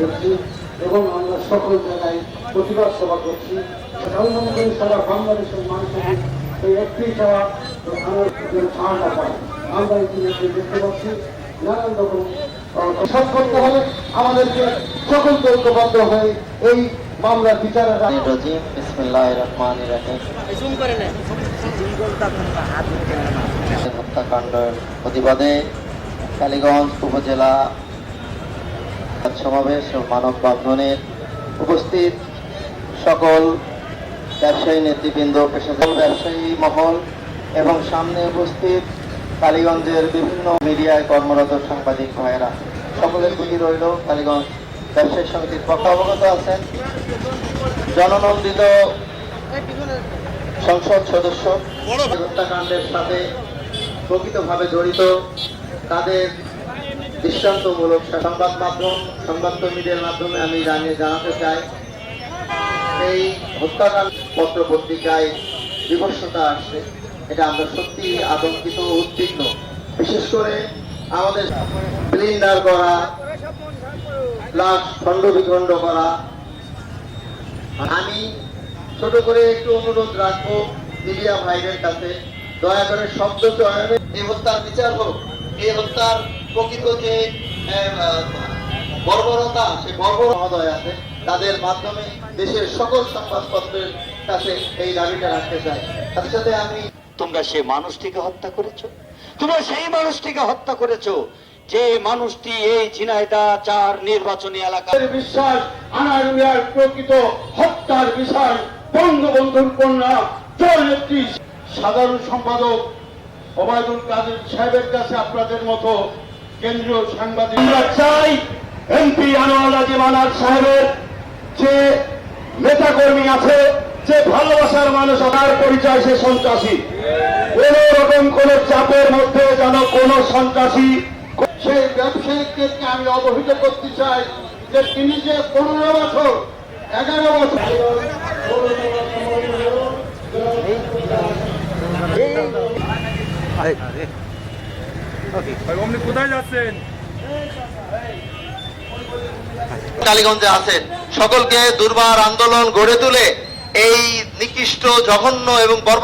করছি এবং আমরা সকল জায়গায় প্রতিবাদ সভা করছি। আমি মনে করি সারা বাংলাদেশের মানুষের এই একটি চাওয়া আমার ছাড়টা পায় আমরা ইতিমধ্যে দেখতে পাচ্ছি। নানান রকম সব করতে আমাদেরকে ঐক্যবদ্ধ হয়ে এই মামলার হত্যাকাণ্ডের প্রতিবাদে কালীগঞ্জ উপজেলা সমাবেশ ও মানববন্ধনের উপস্থিত সকল ব্যবসায়ী নেতৃবৃন্দ, পেশাদার ব্যবসায়ী মহল এবং সামনে উপস্থিত কালীগঞ্জের বিভিন্ন মিডিয়ায় কর্মরত সাংবাদিক ভাইয়েরা। সকলের প্রতি রইল কালীগঞ্জ ব্যবসায়ী সমিতির পক্ষ অবগত আছেন। জননন্দিত সংসদ সদস্য হত্যাকাণ্ডের সাথে প্রকৃতভাবে জড়িত তাদের দৃষ্টান্তমূলক সংবাদ মাধ্যম, সংবাদ কর্মীদের মাধ্যমে আমি জানিয়ে জানাতে চাই, এই হত্যাকাণ্ড পত্র পত্রিকায় বিভৎসতা আসছে। এটা আমরা সত্যি আতঙ্কিত উদ্বিগ্ন। বিশেষ করে আমাদের সিলিন্ডার করা, প্লাস খণ্ড বিখণ্ড করা। আমি ছোট করে একটু অনুরোধ রাখব মিডিয়া ভাইদের কাছে। দয়া করে শব্দ চয়নে এই হত্যার বিচার হোক। এই হত্যার প্রকৃত যে বর্বরতা সে বর্বর মহোদয় আছে তাদের মাধ্যমে দেশের সকল সংবাদপত্রের কাছে এই দাবিটা রাখতে চাই। সাথে সাথে আমি তোমরা সেই মানুষটিকে হত্যা করেছ? তোমরা সেই মানুষটিকে হত্যা করেছ যে মানুষটি এই ঝিনাইদা চার নির্বাচনী এলাকা আমাদের বিশ্বাস আনারুয়ার প্রকৃত হত্যার বিষয় বঙ্গবন্ধুর কন্যা জয়নেত্রী সাধারণ সম্পাদক ওবায়দুল কাদের সাহেবের কাছে আপনাদের মতো কেন্দ্রীয় সাংবাদিক আমরা চাই এমপি আনোয়ার আজিম আনার সাহেবের যে নেতাকর্মী আছে যে ভালোবাসার মানুষ তার পরিচয় সে সন্ত্রাসী। কোন রকম কোন চাপের মধ্যে যেন কোন সন্ত্রাসী সেই ব্যবসায়িককে আমি অবহিত করতে চাই যে তিনি যে পনেরো বছর এগারো বছর কালীগঞ্জে আছেন। সকলকে দুর্বার আন্দোলন গড়ে তুলে এই নিকৃষ্ট জঘন্য এবং